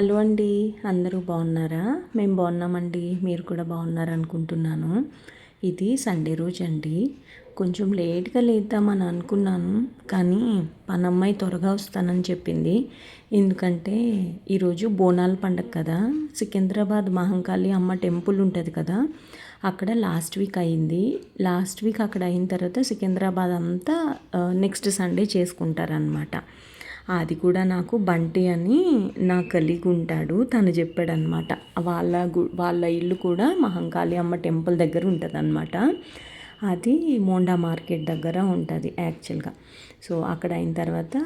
Hello అండి అందరూ బాగున్నారా? మేము బాగున్నామండి మీరు కూడా బాగున్నారు అనుకుంటున్నాను ఇది సండే రోజు అండి కొంచెం లేట్గా లేద్దామని అనుకున్నాను కానీ పనమ్మాయి త్వరగా వస్తానని చెప్పింది. ఎందుకంటే ఈరోజు బోనాల పండగ కదా. సికింద్రాబాద్ మహంకాళి అమ్మ టెంపుల్ ఉంటుంది కదా. అక్కడ లాస్ట్ వీక్ అయింది. లాస్ట్ వీక్ అక్కడ అయిన తర్వాత సికింద్రాబాద్ అంతా నెక్స్ట్ సండే చేసుకుంటారనమాట అది కూడా నాకు బంటి అని నా కలిగి ఉంటాడు. తను చెప్పాడనమాట వాళ్ళ గు వాళ్ళ ఇల్లు కూడా మహంకాళి అమ్మ టెంపుల్ దగ్గర ఉంటుంది అనమాట అది మోండా మార్కెట్ దగ్గర ఉంటుంది యాక్చువల్గా. సో అక్కడ అయిన తర్వాత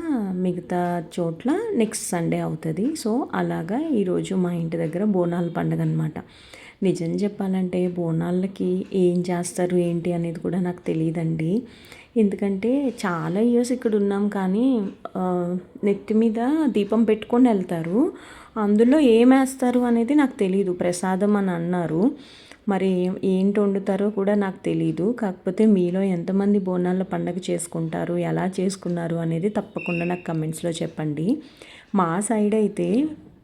మిగతా చోట్ల నెక్స్ట్ సండే అవుతుంది. సో అలాగా ఈరోజు మా ఇంటి దగ్గర బోనాల పండుగ అనమాట నిజం చెప్పాలంటే బోనాలకి ఏం చేస్తారు ఏంటి అనేది కూడా నాకు తెలియదండి ఎందుకంటే చాలా ఇయర్స్ ఇక్కడ ఉన్నాం కానీ నెత్తి మీద దీపం పెట్టుకొని వెళ్తారు. అందులో ఏం వేస్తారు అనేది నాకు తెలియదు ప్రసాదం అని అన్నారు. మరి ఏంటి వండుతారో కూడా నాకు తెలియదు కాకపోతే మీలో ఎంతమంది బోనాల పండగ చేసుకుంటారు ఎలా చేసుకున్నారు అనేది తప్పకుండా నాకు కమెంట్స్లో చెప్పండి. మా సైడ్ అయితే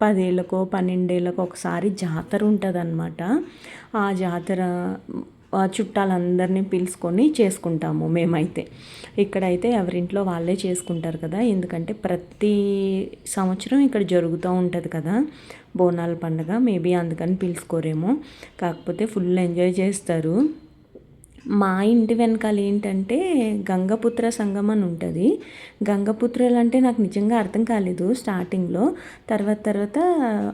పదేళ్ళకో పన్నెండేళ్ళకో ఒకసారి జాతర ఉంటుందన్నమాట. ఆ జాతర చుట్టాలందరినీ పిలుచుకొని చేసుకుంటాము మేమైతే. ఇక్కడైతే ఎవరింట్లో వాళ్ళే చేసుకుంటారు కదా ఎందుకంటే ప్రతి సంవత్సరం ఇక్కడ జరుగుతూ ఉంటుంది కదా. బోనాల పండుగ మేబీ అందుకని పిలుచుకోరేమో. కాకపోతే ఫుల్ ఎంజాయ్ చేస్తారు. మా ఇంటి వెనకాల ఏంటంటే గంగపుత్ర సంఘం అని ఉంటుంది. గంగపుత్రలు అంటే నాకు నిజంగా అర్థం కాలేదు స్టార్టింగ్లో. తర్వాత తర్వాత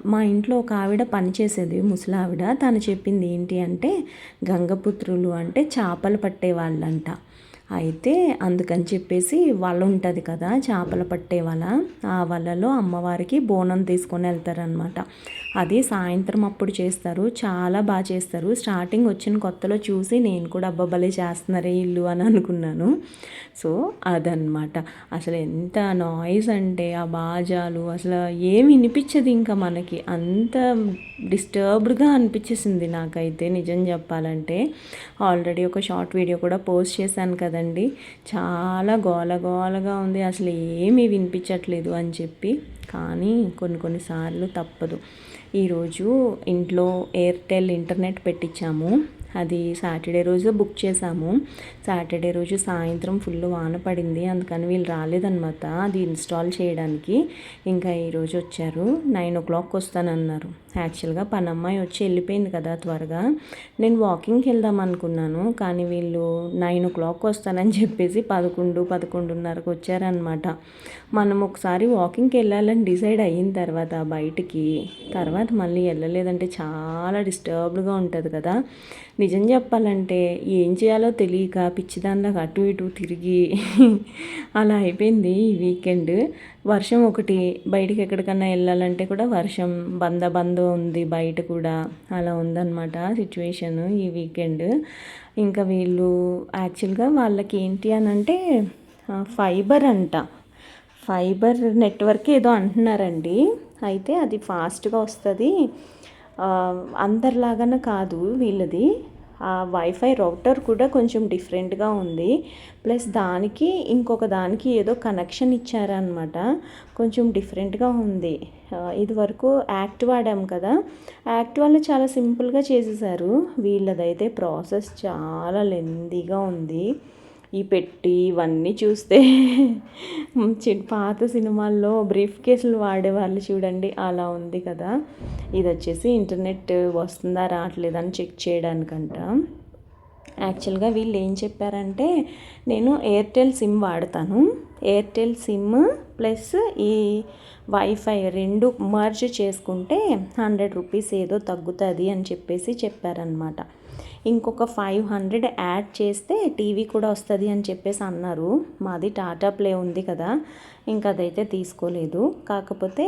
మా ఇంట్లో ఒక ఆవిడ పనిచేసేది ముసలావిడ. తను చెప్పింది ఏంటి అంటే గంగపుత్రులు అంటే చేపలు పట్టే వాళ్ళంట అయితే అందుకని చెప్పేసి వల ఉంటుంది కదా చేపలు పట్టే వల. ఆ వలలో అమ్మవారికి బోనం తీసుకొని వెళ్తారనమాట అది సాయంత్రం అప్పుడు చేస్తారు. చాలా బాగా చేస్తారు. స్టార్టింగ్ వచ్చిన కొత్తలో చూసి నేను కూడా అబ్బబ్బలే చేస్తున్నారే ఇల్లు అని అనుకున్నాను. సో అదనమాట అసలు ఎంత నాయిస్ అంటే ఆ బాజాలు అసలు ఏమి వినిపించదు ఇంకా మనకి. అంత డిస్టర్బ్డ్గా అనిపించేసింది నాకైతే నిజం చెప్పాలంటే. ఆల్రెడీ ఒక షార్ట్ వీడియో కూడా పోస్ట్ చేశాను కదండి. చాలా గోల గోలగా ఉంది. అసలు ఏమీ వినిపించట్లేదు అని చెప్పి. కానీ కొన్ని కొన్నిసార్లు తప్పదు. ఈరోజు ఇంట్లో ఎయిర్టెల్ ఇంటర్నెట్ పెట్టించాము. అది సాటర్డే రోజు బుక్ చేసాము సాటర్డే రోజు సాయంత్రం ఫుల్ వాన పడింది. అందుకని వీళ్ళు రాలేదనమాట అది ఇన్స్టాల్ చేయడానికి ఇంకా ఈరోజు వచ్చారు. నైన్ ఓ క్లాక్ వస్తానన్నారు. యాక్చువల్గా పనమ్మాయి వచ్చి వెళ్ళిపోయింది కదా త్వరగా. నేను వాకింగ్కి వెళ్దాం అనుకున్నాను. కానీ వీళ్ళు నైన్ ఓ క్లాక్ వస్తానని చెప్పేసి పదకొండు పదకొండున్నరకు వచ్చారనమాట మనం ఒకసారి వాకింగ్కి వెళ్ళాలని డిసైడ్ అయిన తర్వాత బయటికి తర్వాత మళ్ళీ వెళ్ళలేదంటే చాలా డిస్టర్బ్డ్గా ఉంటుంది కదా. నిజం చెప్పాలంటే ఏం చేయాలో తెలియక పిచ్చిదానిలాగా అటు ఇటు తిరిగి అలా అయిపోయింది ఈ వీకెండ్. వర్షం ఒకటి బయటికి ఎక్కడికన్నా వెళ్ళాలంటే కూడా వర్షం బంద బంద ఉంది బయట కూడా అలా ఉందన్నమాట సిచ్యువేషన్ ఈ వీకెండ్. ఇంకా వీళ్ళు యాక్చువల్గా వాళ్ళకి ఏంటి అని అంటే ఫైబర్ అంట. ఫైబర్ నెట్వర్క్ ఏదో అంటున్నారండి. అయితే అది ఫాస్ట్గా వస్తుంది. అందరిలాగానే కాదు వీళ్ళది. ఆ వైఫై రౌటర్ కూడా కొంచెం డిఫరెంట్గా ఉంది. ప్లస్ దానికి ఇంకొక దానికి ఏదో కనెక్షన్ ఇచ్చారనమాట కొంచెం డిఫరెంట్గా ఉంది. ఇది వరకు యాక్ట్ వాడాం కదా. యాక్ట్ వాళ్ళు చాలా సింపుల్గా చేసేసారు. వీళ్ళదైతే ప్రాసెస్ చాలా లెందీగా ఉంది. ఈ పెట్టి ఇవన్నీ చూస్తే పాత సినిమాల్లో బ్రీఫ్ కేసులు వాడేవాళ్ళు చూడండి అలా ఉంది కదా. ఇది వచ్చేసి ఇంటర్నెట్ వస్తుందా రావట్లేదా అని చెక్ చేయడానికంట. యాక్చువల్గా వీళ్ళు ఏం చెప్పారంటే నేను ఎయిర్టెల్ సిమ్ వాడతాను. ఎయిర్టెల్ సిమ్ ప్లస్ ఈ వైఫై రెండు మర్జ్ చేసుకుంటే హండ్రెడ్ రూపీస్ ఏదో తగ్గుతుంది అని చెప్పేసి చెప్పారనమాట ఇంకొక ఫైవ్ హండ్రెడ్ యాడ్ చేస్తే టీవీ కూడా వస్తుంది అని చెప్పేసి అన్నారు. మాది టాటా ప్లే ఉంది కదా ఇంకా అదైతే తీసుకోలేదు. కాకపోతే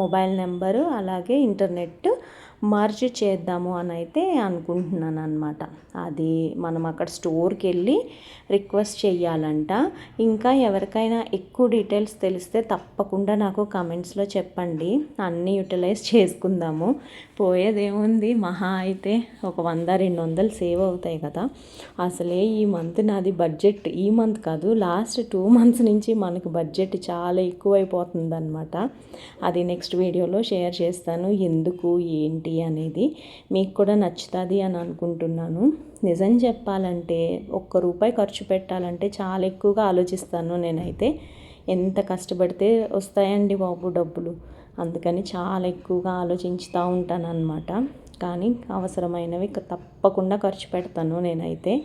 మొబైల్ నెంబరు అలాగే ఇంటర్నెట్ మర్జ్ చేద్దాము అని అయితే అనుకుంటున్నాను అనమాట అది మనం అక్కడ స్టోర్కి వెళ్ళి రిక్వెస్ట్ చేయాలంట ఇంకా ఎవరికైనా ఎక్కువ డీటెయిల్స్ తెలిస్తే తప్పకుండా నాకు కమెంట్స్లో చెప్పండి. అన్నీ యూటిలైజ్ చేసుకుందాము. పోయేదేముంది? మహా అయితే ఒక వంద రెండు వందలు సేవ్ అవుతాయి కదా. అసలే ఈ మంత్ నాది బడ్జెట్ ఈ మంత్ కాదు లాస్ట్ టూ మంత్స్ నుంచి మనకు బడ్జెట్ చాలా ఎక్కువైపోతుంది అనమాట అది నెక్స్ట్ వీడియోలో షేర్ చేస్తాను. ఎందుకు? ఏంటి? అనేది మీకు కూడా నచ్చుతుంది అని అనుకుంటున్నాను. నిజం చెప్పాలంటే ఒక్క రూపాయి ఖర్చు పెట్టాలంటే చాలా ఎక్కువగా ఆలోచిస్తాను నేనైతే. ఎంత కష్టపడితే వస్తాయండి బాబు డబ్బులు. అందుకని చాలా ఎక్కువగా ఆలోచించుతూ ఉంటాను అనమాట కానీ అవసరమైనవి తప్పకుండా ఖర్చు పెడతాను నేనైతే.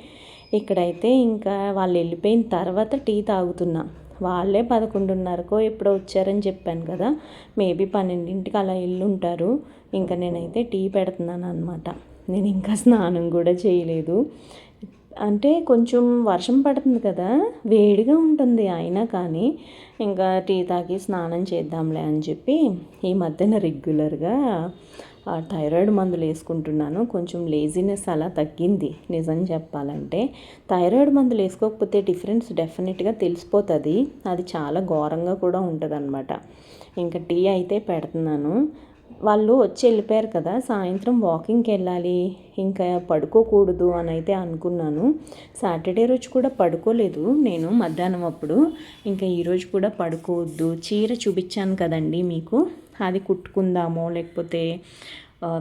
ఇక్కడైతే ఇంకా వాళ్ళు వెళ్ళిపోయిన తర్వాత టీ తాగుతున్నా. వాళ్ళే పదకొండున్నరకో ఎప్పుడో వచ్చారని చెప్పాను కదా. మేబీ పన్నెండింటికి అలా ఉంటారు ఇంకా నేనైతే టీ పెడుతున్నాను అనమాట నేను ఇంకా స్నానం కూడా చేయలేదు. అంటే కొంచెం వర్షం పడుతుంది కదా. వేడిగా ఉంటుంది అయినా కానీ ఇంకా టీ తాగి స్నానం చేద్దాంలే అని చెప్పి ఈ మధ్యన రెగ్యులర్గా థైరాయిడ్ మందులు వేసుకుంటున్నాను. కొంచెం లేజినెస్ అలా తగ్గింది. నిజం చెప్పాలంటే థైరాయిడ్ మందులు వేసుకోకపోతే డిఫరెన్స్ డెఫినెట్గా తెలిసిపోతుంది. అది చాలా ఘోరంగా కూడా ఉంటుంది అనమాట ఇంకా టీ అయితే పెడుతున్నాను. వాళ్ళు వచ్చి వెళ్ళిపోయారు కదా సాయంత్రం వాకింగ్కి వెళ్ళాలి. ఇంకా పడుకోకూడదు అని అయితే అనుకున్నాను. సాటర్డే రోజు కూడా పడుకోలేదు. నేను మధ్యాహ్నం అప్పుడు. ఇంకా ఈరోజు కూడా పడుకోవద్దు. చీర చూపించాను కదండి మీకు. అది కుట్టుకుందామో లేకపోతే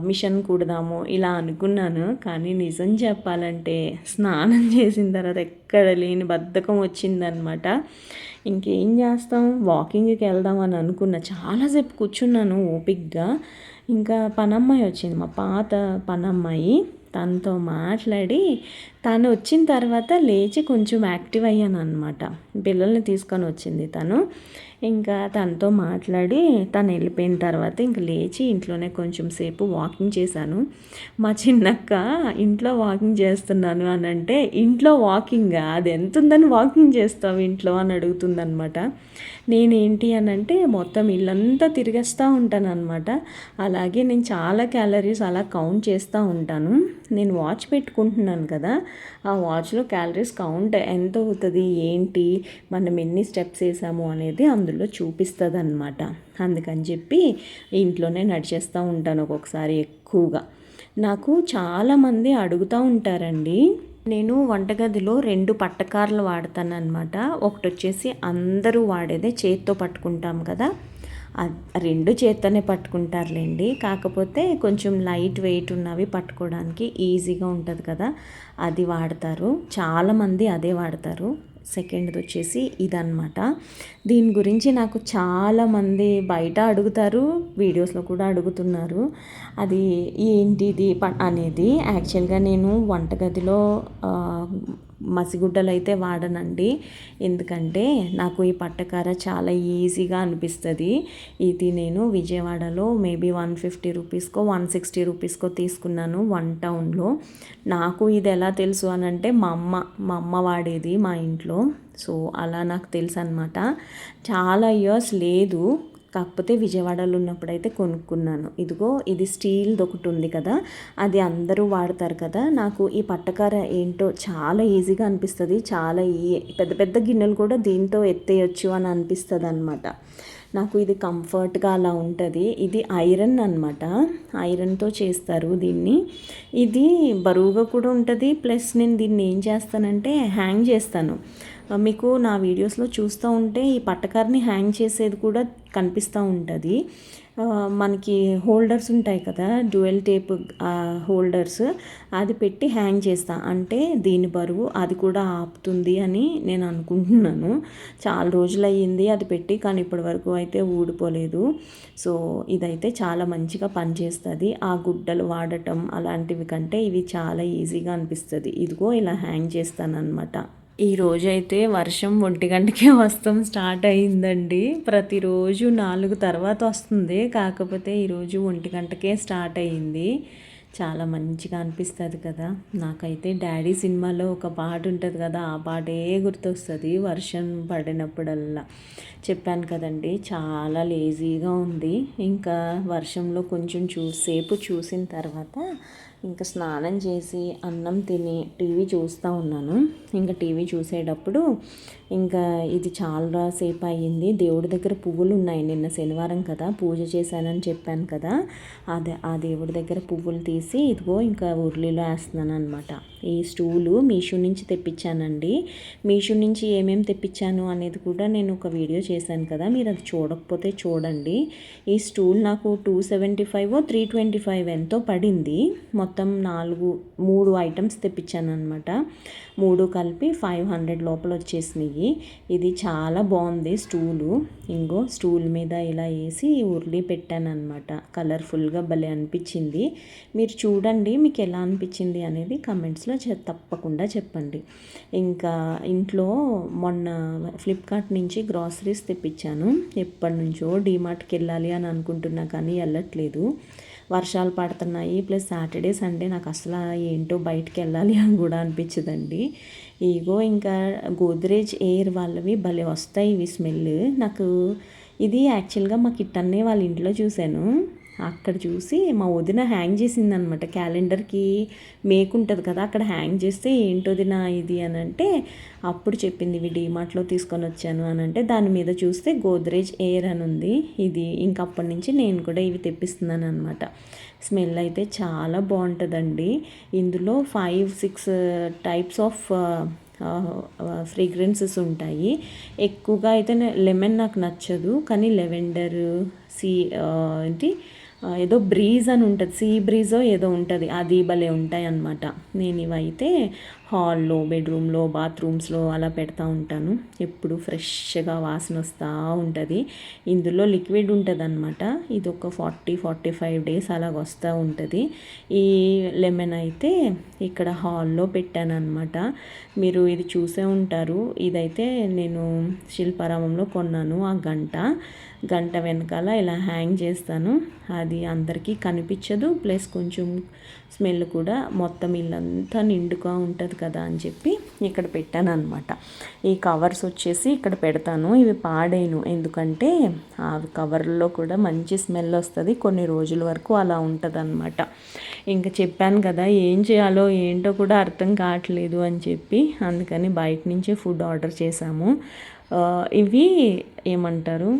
మిషన్ కుడదాము ఇలా అనుకున్నాను. కానీ నిజం చెప్పాలంటే స్నానం చేసిన తర్వాత ఎక్కడ లేని బద్ధకం వచ్చిందనమాట ఇంకేం చేస్తాం? వాకింగ్కి వెళ్దాం అని అనుకున్న. చాలాసేపు కూర్చున్నాను ఓపిక్గా ఇంకా పనమ్మాయి వచ్చింది. మా పాత పనమ్మాయి. తనతో మాట్లాడి తను వచ్చిన తర్వాత లేచి కొంచెం యాక్టివ్ అయ్యాను అనమాట పిల్లల్ని తీసుకొని వచ్చింది తను. ఇంకా తనతో మాట్లాడి తను వెళ్ళిపోయిన తర్వాత ఇంక లేచి ఇంట్లోనే కొంచెం సేపు వాకింగ్ చేశాను. మా చిన్నక్క ఇంట్లో వాకింగ్ చేస్తున్నాను అని అంటే ఇంట్లో వాకింగ్? అది ఎంత ఉందని వాకింగ్ చేస్తావు ఇంట్లో? అని అడుగుతుందనమాట నేనేంటి? అని అంటే మొత్తం ఇల్లంతా తిరిగేస్తూ ఉంటాను అనమాట అలాగే నేను చాలా క్యాలరీస్ అలా కౌంట్ చేస్తూ ఉంటాను. నేను వాచ్ పెట్టుకుంటున్నాను కదా ఆ వాచ్లో క్యాలరీస్ కౌంట్ ఎంత అవుతుంది? ఏంటి? మనం ఎన్ని స్టెప్స్ వేసాము? అనేది అందులో చూపిస్తుంది అనమాట అందుకని చెప్పి ఇంట్లోనే నడిచేస్తూ ఉంటాను ఒక్కొక్కసారి ఎక్కువగా. నాకు చాలామంది అడుగుతూ ఉంటారండి నేను వంటగదిలో రెండు పట్టకార్లు వాడతాను అనమాట ఒకటి వచ్చేసి అందరూ వాడేదే చేత్తో పట్టుకుంటాం కదా. రెండు చేత్తోనే పట్టుకుంటారులేండి. కాకపోతే కొంచెం లైట్ వెయిట్ ఉన్నవి పట్టుకోవడానికి ఈజీగా ఉంటుంది కదా. అది వాడతారు. చాలామంది అదే వాడతారు. సెకండ్ది వచ్చేసి ఇదనమాట దీని గురించి నాకు చాలామంది బయట అడుగుతారు వీడియోస్లో కూడా అడుగుతున్నారు. అది ఏంటిది అనేది యాక్చువల్గా నేను వంటగదిలో మసిగుడ్డలు అయితే వాడనండి. ఎందుకంటే నాకు ఈ పట్టకార చాలా ఈజీగా అనిపిస్తుంది. ఇది నేను విజయవాడలో మేబీ వన్ ఫిఫ్టీ రూపీస్కో వన్ సిక్స్టీ రూపీస్కో తీసుకున్నాను వన్ టౌన్లో. నాకు ఇది ఎలా తెలుసు అని అంటే మా అమ్మ మా అమ్మ వాడేది మా ఇంట్లో. సో అలా నాకు తెలుసు అనమాట చాలా ఇయర్స్ లేదు. కాకపోతే విజయవాడలో ఉన్నప్పుడైతే కొనుక్కున్నాను. ఇదిగో ఇది స్టీల్ది ఒకటి ఉంది కదా అది అందరూ వాడతారు కదా నాకు ఈ పట్టకార ఏంటో చాలా ఈజీగా అనిపిస్తుంది చాలా ఈ పెద్ద పెద్ద గిన్నెలు కూడా దీంతో ఎత్తేయచ్చు అని అనిపిస్తుంది అనమాట నాకు ఇది కంఫర్ట్గా అలా ఉంటుంది. ఇది ఐరన్ అనమాట ఐరన్తో చేస్తారు దీన్ని. ఇది బరువుగా కూడా ఉంటుంది ప్లస్ నేను దీన్ని ఏం చేస్తానంటే హ్యాంగ్ చేస్తాను. మీకు నా వీడియోస్లో చూస్తూ ఉంటే ఈ పట్టకారిని హ్యాంగ్ చేసేది కూడా కనిపిస్తూ ఉంటుంది. మనకి హోల్డర్స్ ఉంటాయి కదా డ్యూయల్ టేప్ హోల్డర్స్ అది పెట్టి హ్యాంగ్ చేస్తా. అంటే దీని బరువు అది కూడా ఆపుతుంది అని నేను అనుకుంటున్నాను. చాలా రోజులు అయ్యింది అది పెట్టి కానీ ఇప్పటి వరకు అయితే ఊడిపోలేదు. సో ఇదైతే చాలా మంచిగా పనిచేస్తుంది. ఆ గుడ్డలు వాడటం అలాంటివి కంటే ఇవి చాలా ఈజీగా అనిపిస్తుంది. ఇదిగో ఇలా హ్యాంగ్ చేస్తాను అనమాట ఈరోజైతే వర్షం ఒంటి గంటకే వస్తాం స్టార్ట్ అయిందండి. ప్రతిరోజు నాలుగు తర్వాత వస్తుంది కాకపోతే ఈరోజు ఒంటి గంటకే స్టార్ట్ అయ్యింది చాలా మంచిగా అనిపిస్తుంది కదా. నాకైతే డాడీ సినిమాలో ఒక పాట ఉంటుంది కదా ఆ పాటే గుర్తొస్తుంది వర్షం పడినప్పుడల్లా. చెప్పాను కదండి చాలా లేజీగా ఉంది. ఇంకా వర్షంలో కొంచెం చూసేపు చూసిన తర్వాత ఇంకా స్నానం చేసి అన్నం తిని టీవీ చూస్తూ ఉన్నాను. ఇంకా టీవీ చూసేటప్పుడు ఇంకా ఇది చాలా సేపు అయ్యింది. దేవుడి దగ్గర పువ్వులు ఉన్నాయి. నిన్న శనివారం కదా పూజ చేశానని చెప్పాను కదా. అదే ఆ దేవుడి దగ్గర పువ్వులు తీసి ఇదిగో ఇంకా ఉర్లీలో వేస్తున్నాను అనమాట ఈ స్టూలు మీషో నుంచి తెప్పించానండి. మీషో నుంచి ఏమేమి తెప్పించాను అనేది కూడా నేను ఒక వీడియో చేశాను కదా మీరు అది చూడకపోతే చూడండి. ఈ స్టూల్ నాకు two seventy five three twenty five ఎంతో పడింది. మొత్తం నాలుగు మూడు ఐటమ్స్ తెప్పించాను అనమాట మూడు కలిపి ఫైవ్ హండ్రెడ్ లోపల వచ్చేసినాయి. ఇది చాలా బాగుంది స్టూలు. ఇంకో స్టూల్ మీద ఇలా వేసి ఉర్లి పెట్టాను అనమాట కలర్ఫుల్గా భలే అనిపించింది. మీరు చూడండి మీకు ఎలా అనిపించింది అనేది కమెంట్స్లో తప్పకుండా చెప్పండి. ఇంకా ఇంట్లో మొన్న ఫ్లిప్కార్ట్ నుంచి గ్రాసరీస్ తెప్పించాను. ఎప్పటి నుంచో డీమార్ట్కి వెళ్ళాలి అని అనుకుంటున్నా కానీ వెళ్ళట్లేదు. వర్షాలు పడుతున్నాయి. ప్లస్ సాటర్డే సండే నాకు అసలు ఏంటో బయటకు వెళ్ళాలి అని కూడా అనిపించదండి. ఇగో ఇంకా గోద్రేజ్ ఎయిర్ వాళ్ళవి భలే వస్తాయి ఇవి స్మెల్ నాకు ఇది యాక్చువల్గా మా కిట్టన్నే వాళ్ళ ఇంట్లో చూశాను. అక్కడ చూసి మా వదిన హ్యాంగ్ చేసింది అనమాట క్యాలెండర్కి మేక్ ఉంటుంది కదా అక్కడ హ్యాంగ్ చేస్తే ఏంటోదిన ఇది అని అంటే అప్పుడు చెప్పింది ఇవి డీమార్ట్లో తీసుకొని వచ్చాను అని అంటే దాని మీద చూస్తే గోద్రేజ్ ఎయిర్ అని ఉంది. ఇది ఇంకప్పటి నుంచి నేను కూడా ఇవి తెప్పిస్తున్నాను అనమాట స్మెల్ అయితే చాలా బాగుంటుందండి. ఇందులో five six types of fragrances ఉంటాయి. ఎక్కువగా అయితే లెమన్ నాకు నచ్చదు కానీ లెవెండర్ సీ ఏంటి ఏదో బ్రీజ్ అని ఉంటుంది సీ బ్రీజో ఏదో ఉంటుంది అది భలే ఉంటాయి అన్నమాట నేను ఇవైతే హాల్లో బెడ్రూమ్లో బాత్రూమ్స్లో అలా పెడతా ఉంటాను. ఎప్పుడు ఫ్రెష్గా వాసన వస్తూ ఉంటుంది. ఇందులో లిక్విడ్ ఉంటుంది అనమాట ఇది ఒక ఫార్టీ ఫార్టీ ఫైవ్ డేస్ అలాగ వస్తూ ఉంటుంది. ఈ లెమన్ అయితే ఇక్కడ హాల్లో పెట్టాను అనమాట మీరు ఇది చూసే ఉంటారు. ఇదైతే నేను శిల్పారామంలో కొన్నాను. ఆ గంట గంట వెనకాల ఇలా హ్యాంగ్ చేస్తాను. అది అందరికీ కనిపించదు. ప్లస్ కొంచెం స్మెల్ కూడా మొత్తం ఇల్లంతా నిండుగా ఉంటుంది కదా అని చెప్పి ఇక్కడ పెట్టాను అనమాట ఈ కవర్స్ వచ్చేసి ఇక్కడ పెడతాను. ఇవి పాడేను. ఎందుకంటే ఆ కవర్లో కూడా మంచి స్మెల్ వస్తుంది. కొన్ని రోజుల వరకు అలా ఉంటుంది అనమాట ఇంకా చెప్పాను కదా ఏం చేయాలో ఏంటో కూడా అర్థం కావట్లేదు అని చెప్పి అందుకని బయట నుంచే ఫుడ్ ఆర్డర్ చేశాము. ఇవి ఏమంటారు?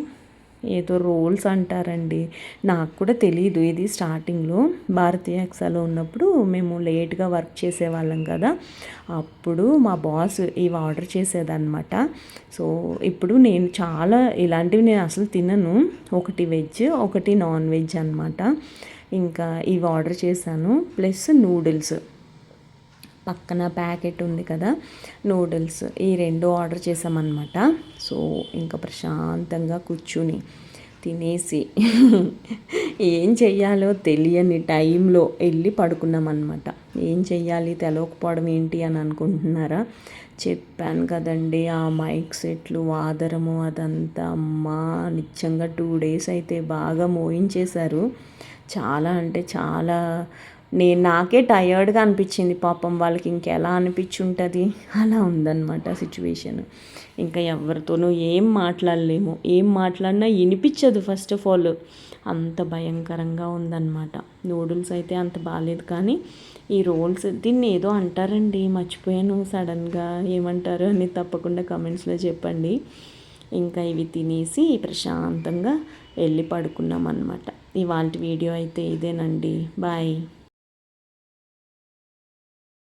ఏదో రోల్స్ అంటారండి. నాకు కూడా తెలియదు ఇది స్టార్టింగ్లో. భారతీయ ఎక్సాలో ఉన్నప్పుడు మేము లేట్గా వర్క్ చేసేవాళ్ళం కదా. అప్పుడు మా బాస్ ఇవి ఆర్డర్ చేసేదన్నమాట. సో ఇప్పుడు నేను చాలా ఇలాంటివి నేను అసలు తినను. ఒకటి వెజ్ ఒకటి నాన్ వెజ్ అనమాట ఇంకా ఇవి ఆర్డర్ చేశాను. Plus noodles. పక్కన ప్యాకెట్ ఉంది కదా నూడిల్స్. ఈ రెండు ఆర్డర్ చేసామన్నమాట సో ఇంకా ప్రశాంతంగా కూర్చుని తినేసి ఏం చెయ్యాలో తెలియని టైంలో వెళ్ళి పడుకున్నాం అనమాట ఏం చెయ్యాలి తెలవకపోవడం ఏంటి అని అనుకుంటున్నారా? చెప్పాను కదండి ఆ మైక్ సెట్లు ఆదరము అదంతా అమ్మా నిజంగా టూ డేస్ అయితే బాగా మోయించేశారు. చాలా అంటే చాలా నేను నాకే టయర్డ్గా అనిపించింది పాపం వాళ్ళకి ఇంకెలా అనిపించుంటుంది? అలా ఉందన్నమాట సిచ్యువేషన్ ఇంకా ఎవరితోనూ ఏం మాట్లాడలేము. ఏం మాట్లాడినా వినిపించదు ఫస్ట్ ఆఫ్ ఆల్ అంత భయంకరంగా ఉందన్నమాట. నూడిల్స్ అయితే అంత బాగాలేదు కానీ ఈ రోల్స్ దీన్ని ఏదో అంటారండి. మర్చిపోయాను సడన్గా ఏమంటారు అని తప్పకుండా కమెంట్స్లో చెప్పండి. ఇంకా ఇవి తినేసి ప్రశాంతంగా వెళ్ళి పడుకున్నాం అనమాట ఇవాళ వీడియో అయితే ఇదేనండి. బాయ్.